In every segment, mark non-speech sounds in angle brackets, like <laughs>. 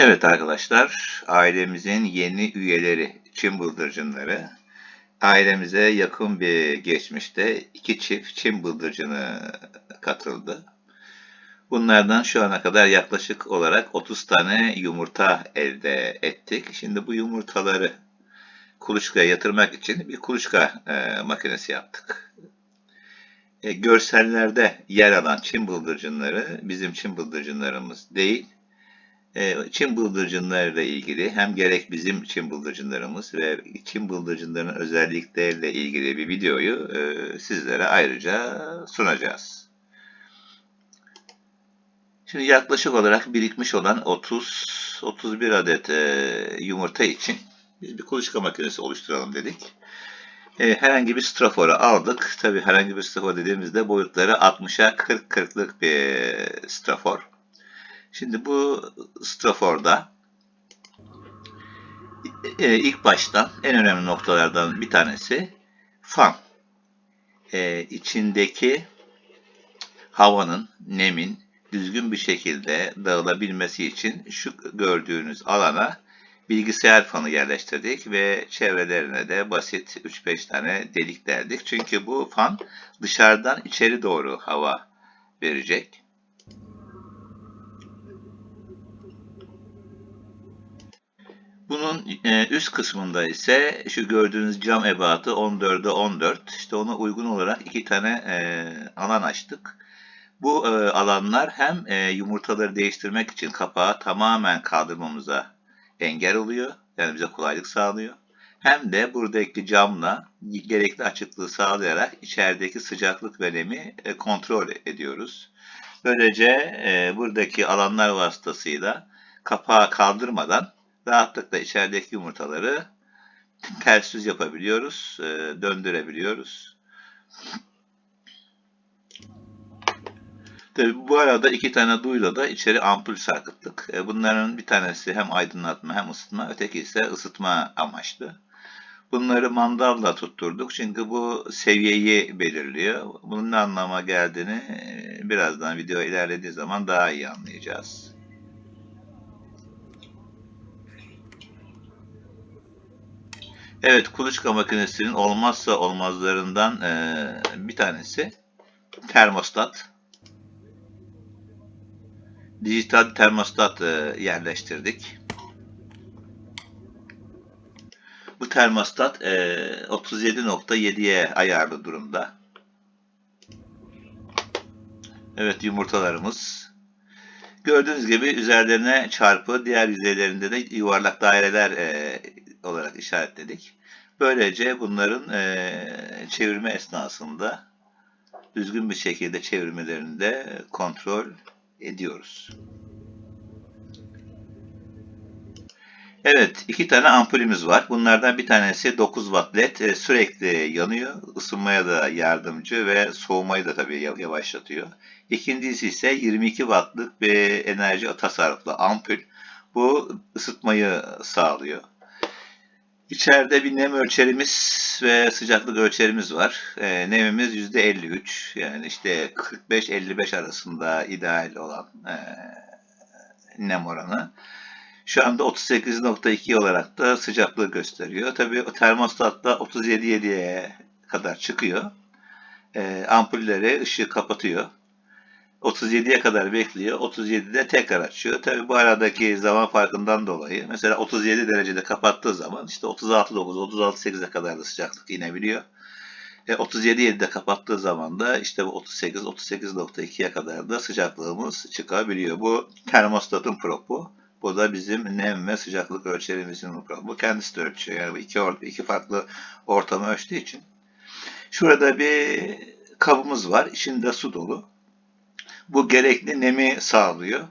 Evet arkadaşlar, ailemizin yeni üyeleri, Çin bıldırcınları. Ailemize yakın bir geçmişte iki çift Çin bıldırcını katıldı. Bunlardan şu ana kadar yaklaşık olarak 30 tane yumurta elde ettik. Şimdi bu yumurtaları kuluçkaya yatırmak için bir kuluçka e, makinesi yaptık. E, görsellerde yer alan Çin bıldırcınları bizim Çin bıldırcınlarımız değil. E, Çin bıldırcınlarıyla ilgili hem gerek bizim Çin bıldırcınlarımız ve Çin bıldırcınlarının özellikleriyle ilgili bir videoyu e, sizlere ayrıca sunacağız. Şimdi yaklaşık olarak birikmiş olan 30-31 adet e, yumurta için biz bir kuluçka makinesi oluşturalım dedik. E, herhangi bir straforu aldık. Tabi herhangi bir strafor dediğimizde boyutları 60'a 40-40'lık bir strafor. Şimdi bu straforda e, ilk baştan en önemli noktalardan bir tanesi fan. E, içindeki havanın, nemin düzgün bir şekilde dağılabilmesi için şu gördüğünüz alana bilgisayar fanı yerleştirdik ve çevrelerine de basit 3-5 tane delik deldik. Çünkü bu fan dışarıdan içeri doğru hava verecek. Bunun e, üst kısmında ise şu gördüğünüz cam ebatı 14'e 14. İşte ona uygun olarak iki tane e, alan açtık. Bu e, alanlar hem yumurtaları değiştirmek için kapağı tamamen kaldırmamıza engel oluyor. Yani bize kolaylık sağlıyor. Hem de buradaki camla gerekli açıklığı sağlayarak içerideki sıcaklık ve nemi kontrol ediyoruz. Böylece buradaki alanlar vasıtasıyla kapağı kaldırmadan rahatlıkla içerideki yumurtaları ters yüz yapabiliyoruz, döndürebiliyoruz. Tabi bu arada iki tane duyla da içeri ampul sarkıttık. Bunların bir tanesi hem aydınlatma hem ısıtma, öteki ise ısıtma amaçlı. Bunları mandalla tutturduk çünkü bu seviyeyi belirliyor. Bunun ne anlama geldiğini birazdan video ilerlediği zaman daha iyi anlayacağız. Evet, kuluçka makinesinin olmazsa olmazlarından e, bir tanesi termostat. Dijital termostat e, yerleştirdik. Bu termostat e, 37.7'ye ayarlı durumda. Evet yumurtalarımız. Gördüğünüz gibi üzerlerine çarpı, diğer yüzeylerinde de yuvarlak daireler e, olarak işaretledik. Böylece bunların e, çevirme esnasında düzgün bir şekilde çevirmelerini de kontrol ediyoruz. Evet, iki tane ampulümüz var. Bunlardan bir tanesi 9 watt led e, sürekli yanıyor. Isınmaya da yardımcı ve soğumayı da tabii yavaşlatıyor. İkincisi ise 22 wattlık bir enerji tasarruflu ampul. Bu ısıtmayı sağlıyor. İçeride bir nem ölçerimiz ve sıcaklık ölçerimiz var. E, nemimiz %53. Yani işte 45-55 arasında ideal olan e, nem oranı. Şu anda 38.2 olarak da sıcaklığı gösteriyor. Tabii o termostatta 37.7'ye kadar çıkıyor. E, ampulleri ışığı kapatıyor. 37'ye kadar bekliyor. 37'de tekrar açıyor. Tabi bu aradaki zaman farkından dolayı mesela 37 derecede kapattığı zaman işte 36.9, 36.8'e kadar da sıcaklık inebiliyor. E, 37.7'de kapattığı zaman da işte bu 38, 38.2'ye kadar da sıcaklığımız çıkabiliyor. Bu termostatın propu. Bu da bizim nem ve sıcaklık ölçerimizin propu. Bu kendisi de ölçüyor. Yani bu iki, iki farklı ortamı ölçtüğü için. Şurada bir kabımız var. İçinde su dolu. Bu gerekli nemi sağlıyor.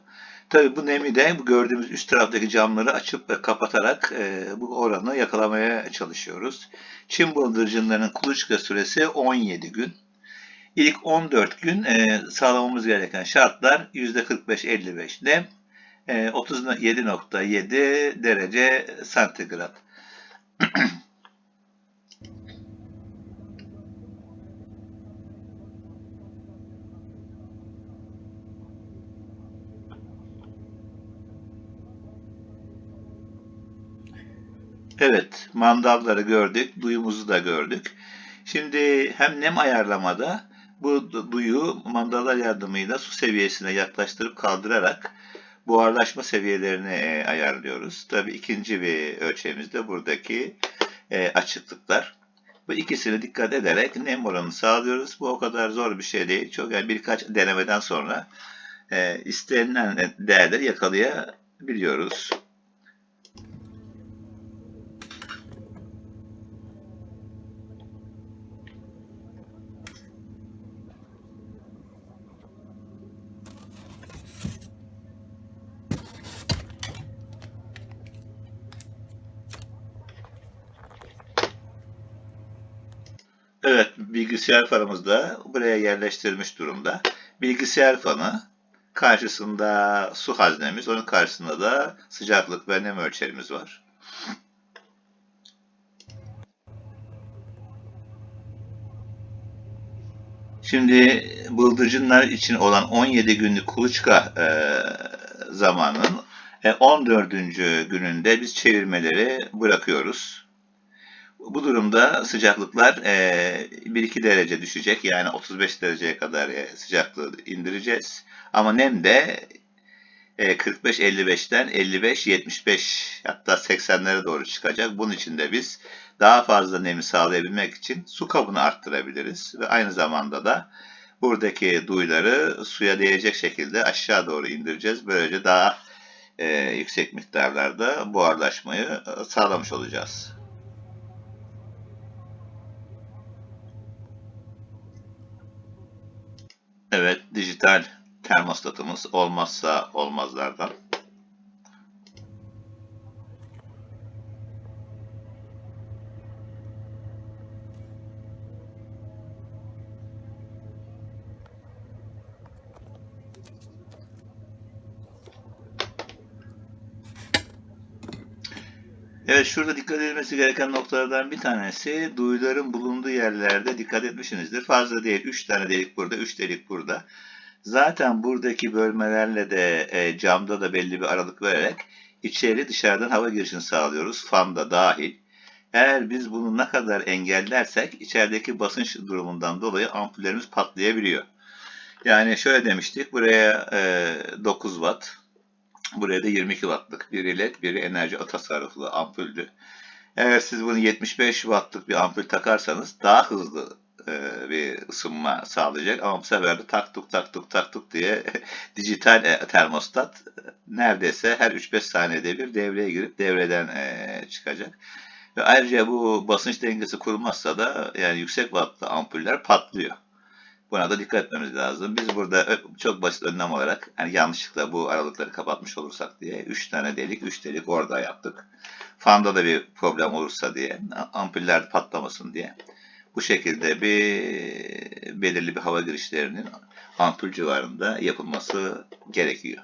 Tabii bu nemi de bu gördüğümüz üst taraftaki camları açıp ve kapatarak e, bu oranı yakalamaya çalışıyoruz. Çin bıldırcınlarının kuluçka süresi 17 gün. İlk 14 gün e, sağlamamız gereken şartlar %45-55 nem, e, 37.7 derece santigrat. <clears throat> Evet, mandalları gördük, duyumuzu da gördük. Şimdi hem nem ayarlamada bu du- duyu mandallar yardımıyla su seviyesine yaklaştırıp kaldırarak buharlaşma seviyelerini e, ayarlıyoruz. Tabii ikinci bir ölçeğimiz de buradaki e, açıklıklar. Bu ikisine dikkat ederek nem oranını sağlıyoruz. Bu o kadar zor bir şey değil. Çok yani birkaç denemeden sonra e, istenilen değerleri yakalayabiliyoruz. Evet, bilgisayar fanımız da buraya yerleştirilmiş durumda. Bilgisayar fanı karşısında su haznemiz, onun karşısında da sıcaklık ve nem ölçerimiz var. Şimdi bıldırcınlar için olan 17 günlük kuluçka e, zamanının e, 14. gününde biz çevirmeleri bırakıyoruz. Bu durumda sıcaklıklar e, 1-2 derece düşecek. Yani 35 dereceye kadar e, sıcaklığı indireceğiz. Ama nem de e, 45-55'ten 55-75 hatta 80'lere doğru çıkacak. Bunun için de biz daha fazla nemi sağlayabilmek için su kabını arttırabiliriz. Ve aynı zamanda da buradaki duyuları suya değecek şekilde aşağı doğru indireceğiz. Böylece daha e, yüksek miktarlarda buharlaşmayı e, sağlamış olacağız. Evet, dijital termostatımız olmazsa olmazlardan. Evet şurada dikkat edilmesi gereken noktalardan bir tanesi duyuların bulunduğu yerlerde dikkat etmişsinizdir. Fazla değil. 3 tane delik burada, 3 delik burada. Zaten buradaki bölmelerle de e, camda da belli bir aralık vererek içeri dışarıdan hava girişini sağlıyoruz. Fan da dahil. Eğer biz bunu ne kadar engellersek içerideki basınç durumundan dolayı ampullerimiz patlayabiliyor. Yani şöyle demiştik. Buraya e, 9 watt, Buraya da 22 wattlık bir led, biri enerji tasarruflu ampuldü. Eğer siz bunu 75 wattlık bir ampul takarsanız daha hızlı e, bir ısınma sağlayacak. Ama bu sefer de tak tuk tak diye <laughs> dijital e, termostat neredeyse her 3-5 saniyede bir devreye girip devreden e, çıkacak. Ve ayrıca bu basınç dengesi kurulmazsa da yani yüksek wattlı ampuller patlıyor. Buna da dikkat etmemiz lazım. Biz burada çok basit önlem olarak yani yanlışlıkla bu aralıkları kapatmış olursak diye 3 tane delik 3 delik orada yaptık. Fanda da bir problem olursa diye ampuller patlamasın diye. Bu şekilde bir belirli bir hava girişlerinin ampul civarında yapılması gerekiyor.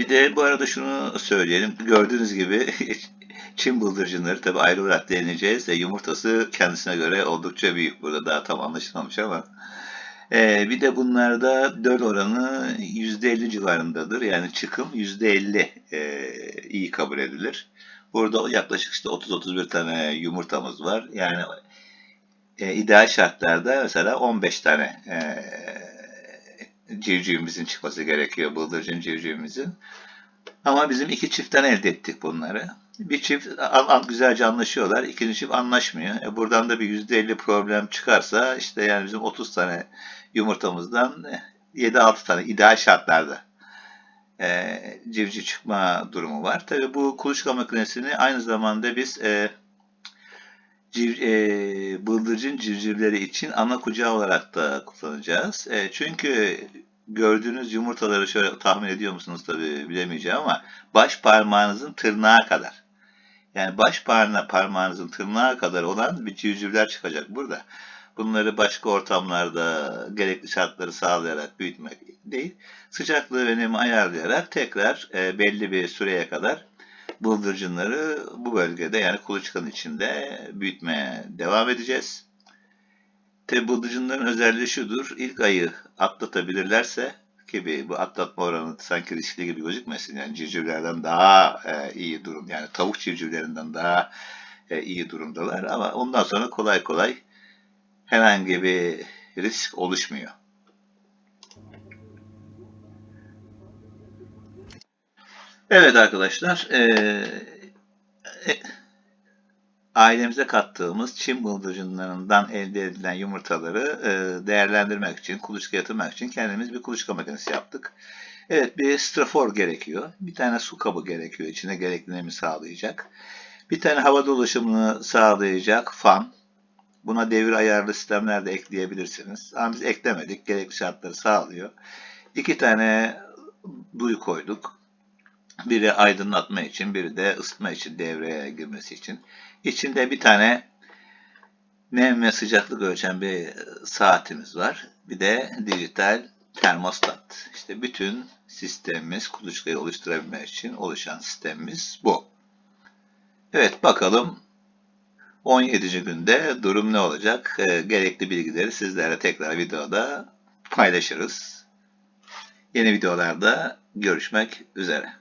Bir de bu arada şunu söyleyelim. Gördüğünüz gibi <laughs> Çin bıldırcınları tabi ayrı olarak deneyeceğiz. E, yumurtası kendisine göre oldukça büyük. Burada daha tam anlaşılmamış ama. E, bir de bunlarda döl oranı %50 civarındadır. Yani çıkım %50 e, iyi kabul edilir. Burada yaklaşık işte 30-31 tane yumurtamız var. Yani e, ideal şartlarda mesela 15 tane e, civcivimizin çıkması gerekiyor. Bıldırcın civcivimizin. Ama bizim iki çiftten elde ettik bunları. Bir çift güzelce anlaşıyorlar. ikinci çift anlaşmıyor. E buradan da bir %50 problem çıkarsa işte yani bizim 30 tane yumurtamızdan 7-6 tane ideal şartlarda e, civciv çıkma durumu var. Tabi bu kuluçka makinesini aynı zamanda biz e, civ, e, bıldırcın civcivleri için ana kucağı olarak da kullanacağız. E, çünkü gördüğünüz yumurtaları şöyle tahmin ediyor musunuz tabi bilemeyeceğim ama baş parmağınızın tırnağı kadar. Yani baş parma parmağınızın tırnağı kadar olan bir civcivler çıkacak burada. Bunları başka ortamlarda gerekli şartları sağlayarak büyütmek değil, sıcaklığı ve nemi ayarlayarak tekrar e, belli bir süreye kadar bıldırcınları bu bölgede yani kuluçkanın içinde büyütmeye devam edeceğiz. Tabi bıldırcınların özelliği şudur. İlk ayı atlatabilirlerse ki bu atlatma oranı sanki riskli gibi gözükmesin. Yani civcivlerden daha e, iyi durum. Yani tavuk civcivlerinden daha e, iyi durumdalar. Ama ondan sonra kolay kolay herhangi bir risk oluşmuyor. Evet arkadaşlar, e, e, ailemize kattığımız Çin bıldırcınlarından elde edilen yumurtaları e, değerlendirmek için, kuluçka yatırmak için kendimiz bir kuluçka makinesi yaptık. Evet, bir strafor gerekiyor. Bir tane su kabı gerekiyor. içine gerekli sağlayacak. Bir tane hava dolaşımını sağlayacak fan. Buna devir ayarlı sistemler de ekleyebilirsiniz. Ama biz eklemedik. Gerekli şartları sağlıyor. İki tane duyu koyduk. Biri aydınlatma için, biri de ısıtma için devreye girmesi için. İçinde bir tane nem ve sıcaklık ölçen bir saatimiz var. Bir de dijital termostat. İşte bütün sistemimiz kuluçkayı oluşturabilmek için oluşan sistemimiz bu. Evet bakalım 17. günde durum ne olacak? Ee, gerekli bilgileri sizlerle tekrar videoda paylaşırız. Yeni videolarda görüşmek üzere.